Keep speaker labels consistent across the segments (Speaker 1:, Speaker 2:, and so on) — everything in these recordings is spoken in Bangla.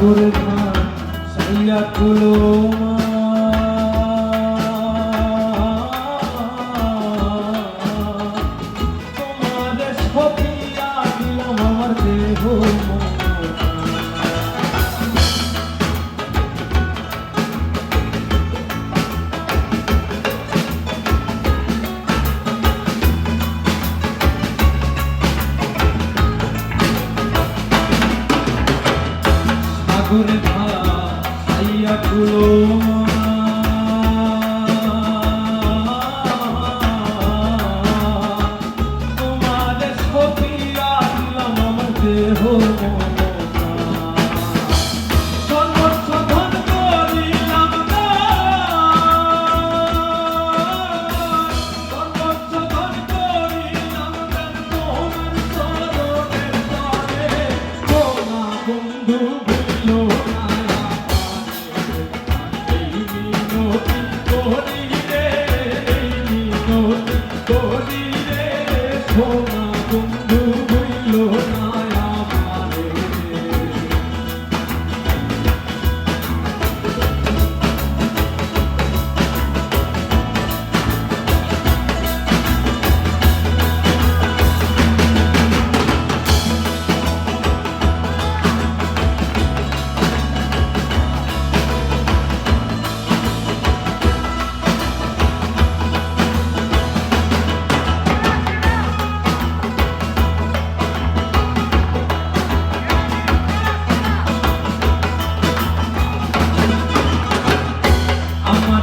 Speaker 1: সাগর মা সাইয়া কোলো মা তোমার সপিয়া দিলাম আমার দেহ মা। আগুন ধরা সাইয়া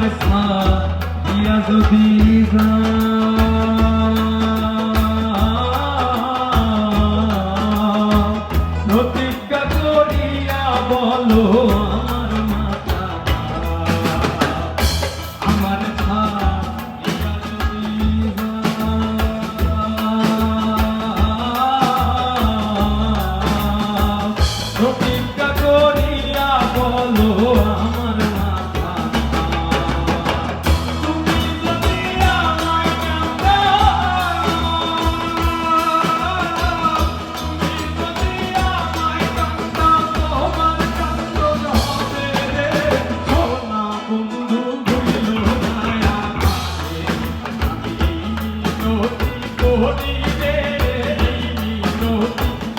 Speaker 1: اسمع يا زبيزه Oh মোহনী রে মোহনী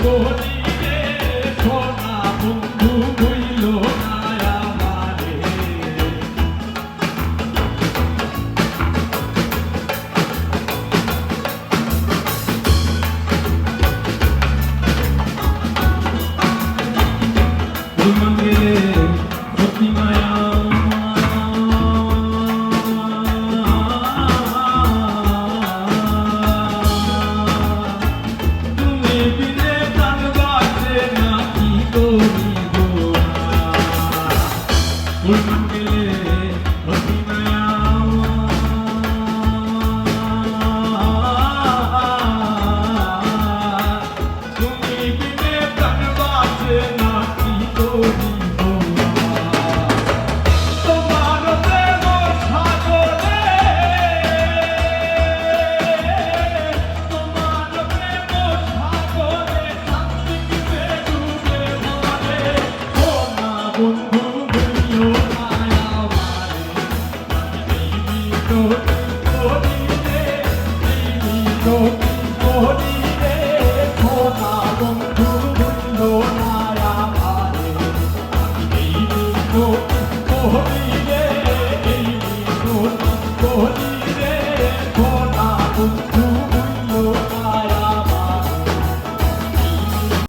Speaker 1: মোহনী Oh,